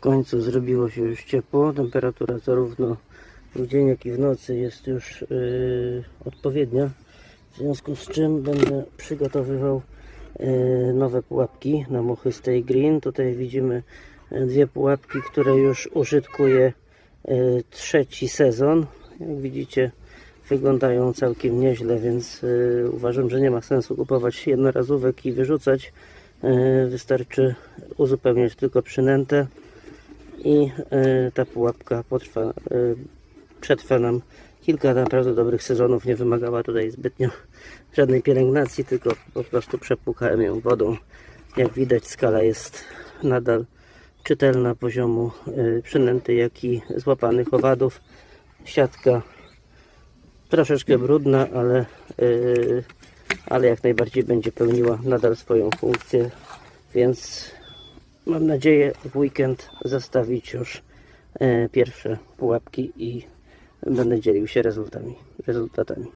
końcu zrobiło się już ciepło. Temperatura zarówno w dzień, jak i w nocy jest już yy, odpowiednia. W związku z czym będę przygotowywał yy, nowe pułapki na muchy Stay Green. Tutaj widzimy yy, dwie pułapki, które już użytkuję yy, trzeci sezon. Jak widzicie, wyglądają całkiem nieźle, więc yy, uważam, że nie ma sensu kupować jednorazówek i wyrzucać. Yy, wystarczy uzupełniać tylko przynętę i yy, ta pułapka potrwa, yy, przetrwa nam kilka naprawdę dobrych sezonów. Nie wymagała tutaj zbytnio żadnej pielęgnacji, tylko po prostu przepłukałem ją wodą. Jak widać skala jest nadal czytelna poziomu yy, przynęty, jak i złapanych owadów. Siatka troszeczkę brudna, ale, ale jak najbardziej będzie pełniła nadal swoją funkcję, więc mam nadzieję w weekend zastawić już e, pierwsze pułapki i będę dzielił się rezultatami. rezultatami.